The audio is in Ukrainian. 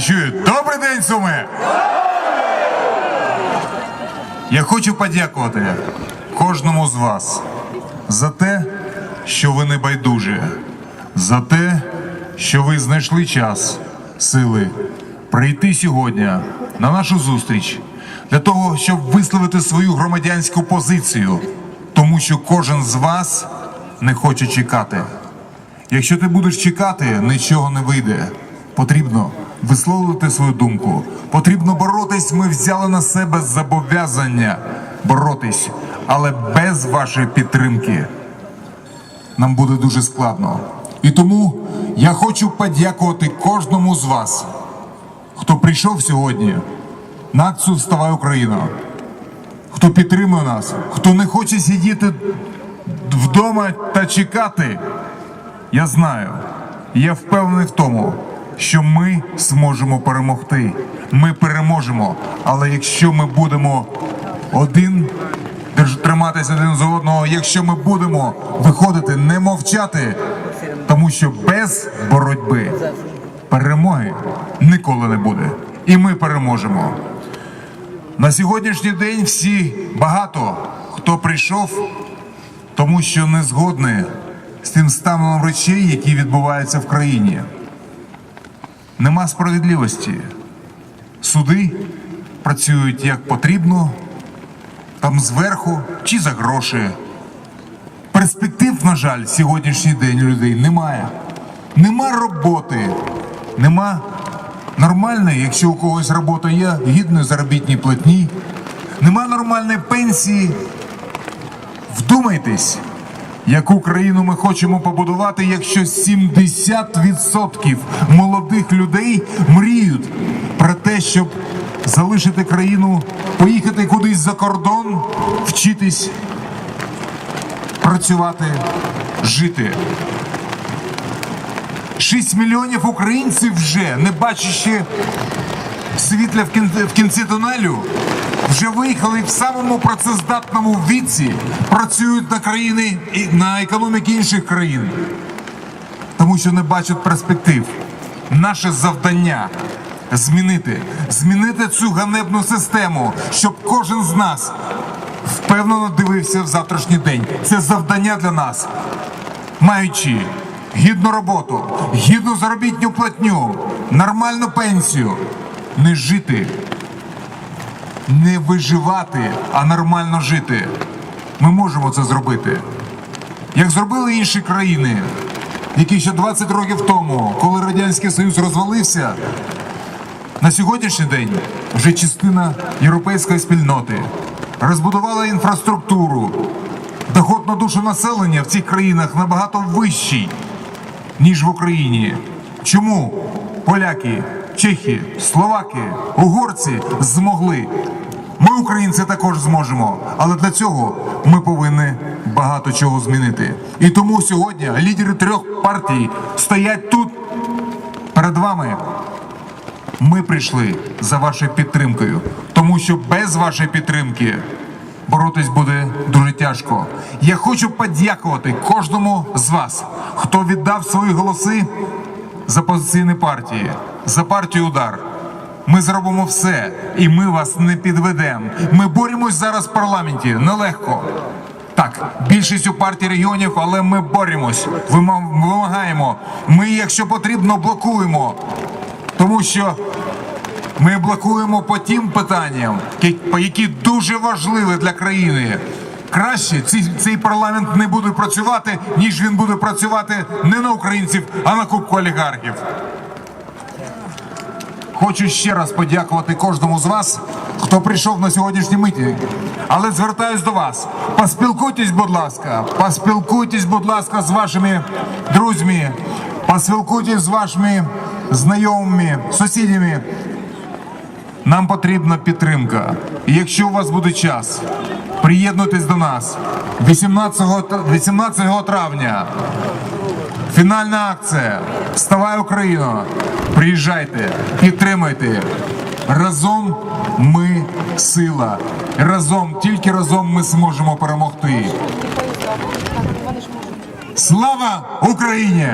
чую. Добрий день, Суми! Я хочу подякувати кожному з вас за те, що ви не байдужі, за те, що ви знайшли час, сили прийти сьогодні на нашу зустріч для того, щоб висловити свою громадянську позицію, тому що кожен з вас не хоче чекати. Якщо ти будеш чекати, нічого не вийде. Потрібно висловлювати свою думку. Потрібно боротись. Ми взяли на себе зобов'язання боротись, але без вашої підтримки нам буде дуже складно. І тому я хочу подякувати кожному з вас, хто прийшов сьогодні на акцію Вставай Україна, хто підтримує нас, хто не хоче сидіти вдома та чекати. Я знаю, я впевнений в тому, що ми зможемо перемогти. Ми переможемо. Але якщо ми будемо один триматися один за одного, якщо ми будемо виходити, не мовчати, тому що без боротьби перемоги ніколи не буде. І ми переможемо. На сьогоднішній день всі багато хто прийшов тому що не згодні з тим станом речей, які відбуваються в країні. Нема справедливості. Суди працюють як потрібно, там зверху чи за гроші. Перспектив, на жаль, сьогоднішній день людей немає. Нема роботи, нема нормальної, якщо у когось робота є, гідної заробітній платні, нема нормальної пенсії. Вдумайтесь, яку країну ми хочемо побудувати, якщо 70% молодих людей мріють про те, щоб залишити країну, поїхати кудись за кордон, вчитись, працювати, жити. 6 мільйонів українців вже, не бачачи світла в кінці, в кінці тунелю, вже виїхали в самому працездатному віці, працюють на країни і на економіки інших країн, тому що не бачать перспектив. Наше завдання змінити, змінити цю ганебну систему, щоб кожен з нас впевнено дивився в завтрашній день. Це завдання для нас, маючи гідну роботу, гідну заробітню платню, нормальну пенсію, не жити не виживати, а нормально жити. Ми можемо це зробити. Як зробили інші країни, які ще 20 років тому, коли Радянський Союз розвалився, на сьогоднішній день вже частина європейської спільноти розбудувала інфраструктуру. Доход на душу населення в цих країнах набагато вищий, ніж в Україні. Чому поляки, чехи, словаки, угорці змогли? Ми, українці, також зможемо, але для цього ми повинні багато чого змінити. І тому сьогодні лідери трьох партій стоять тут перед вами. Ми прийшли за вашою підтримкою, тому що без вашої підтримки боротись буде дуже тяжко. Я хочу подякувати кожному з вас, хто віддав свої голоси за позиційні партії, за партію удар. Ми зробимо все, і ми вас не підведемо. Ми боремось зараз в парламенті нелегко. Так, більшість у партії регіонів, але ми боремось, вимаг- вимагаємо. Ми, якщо потрібно, блокуємо, тому що ми блокуємо по тим питанням, які дуже важливі для країни. Краще цей, цей парламент не буде працювати, ніж він буде працювати не на українців, а на кубку олігархів. Хочу ще раз подякувати кожному з вас, хто прийшов на сьогоднішній миті, Але звертаюсь до вас. Поспілкуйтесь, будь ласка, поспілкуйтесь, будь ласка, з вашими друзями, поспілкуйтесь з вашими знайомими, сусідами. Нам потрібна підтримка. І якщо у вас буде час, приєднуйтесь до нас 18, тр- 18 травня. Фінальна акція. Вставай Україна! Приїжджайте, підтримайте. Разом ми сила. Разом, тільки разом ми зможемо перемогти. Слава Україні!